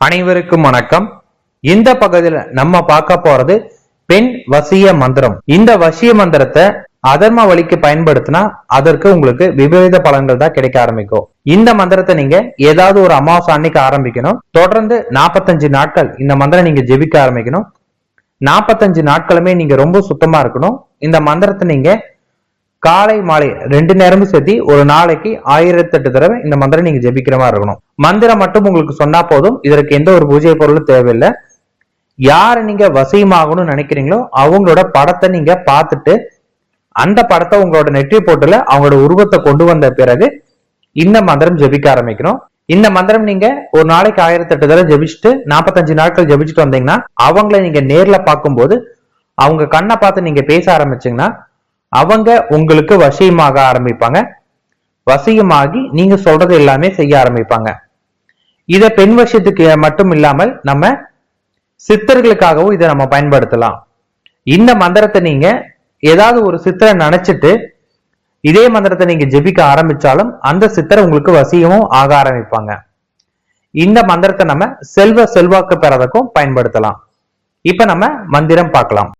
அனைவருக்கும் வணக்கம். இந்த பகுதியில நம்ம பார்க்க போறது பெண் வசிய மந்திரம். இந்த வசிய மந்திரத்தை அதர்ம வழிக்கு பயன்படுத்தினா அதற்கு உங்களுக்கு விபரீத பலன்கள் தான் கிடைக்க ஆரம்பிக்கும். இந்த மந்திரத்தை நீங்க ஏதாவது ஒரு அமாவாசை அன்னைக்கு ஆரம்பிக்கணும். தொடர்ந்து நாற்பத்தஞ்சு நாட்கள் இந்த மந்திரம் நீங்க ஜெபிக்க ஆரம்பிக்கணும். நாற்பத்தஞ்சு நாட்களுமே நீங்க ரொம்ப சுத்தமா இருக்கணும். இந்த மந்திரத்தை நீங்க காலை மாலை ரெண்டு நேரமும் சேர்த்து ஒரு நாளைக்கு ஆயிரத்தி எட்டு தடவை இந்த மந்திரம் நீங்க ஜெபிக்கிற மாதிரி இருக்கணும். மந்திரம் மட்டும் உங்களுக்கு சொன்னா போதும். இதற்கு எந்த ஒரு பூஜை பொருளும் தேவையில்லை. யார் நீங்க வசியமாகணும்னு நினைக்கிறீங்களோ அவங்களோட படத்தை நீங்க பார்த்துட்டு அந்த படத்தை உங்களோட நெற்றி போட்டுல அவங்களோட உருவத்தை கொண்டு வந்த பிறகு இந்த மந்திரம் ஜெபிக்க ஆரம்பிக்கணும். இந்த மந்திரம் நீங்க ஒரு நாளைக்கு ஆயிரத்தி எட்டு தடவை ஜெபிச்சுட்டு நாற்பத்தஞ்சு நாட்கள் ஜெபிச்சுட்டு வந்தீங்கன்னா அவங்கள நீங்க நேர்ல பார்க்கும்போது அவங்க கண்ணை பார்த்து நீங்க பேச ஆரம்பிச்சீங்கன்னா அவங்க உங்களுக்கு வசியமாக ஆரம்பிப்பாங்க. வசியமாகி நீங்க சொல்றது எல்லாமே செய்ய ஆரம்பிப்பாங்க. இத பெண் வருஷத்துக்கு மட்டும் இல்லாமல் நம்ம சித்தர்களுக்காகவும் இதை நம்ம பயன்படுத்தலாம். இந்த மந்திரத்தை நீங்க ஏதாவது ஒரு சித்தரை நினைச்சிட்டு இதே மந்திரத்தை நீங்க ஜெபிக்க ஆரம்பிச்சாலும் அந்த சித்தர் உங்களுக்கு வசியமும் ஆக ஆரம்பிப்பாங்க. இந்த மந்திரத்தை நம்ம செல்வ செல்வாக்கு பெறதுக்கும் பயன்படுத்தலாம். இப்ப நம்ம மந்திரம் பார்க்கலாம்.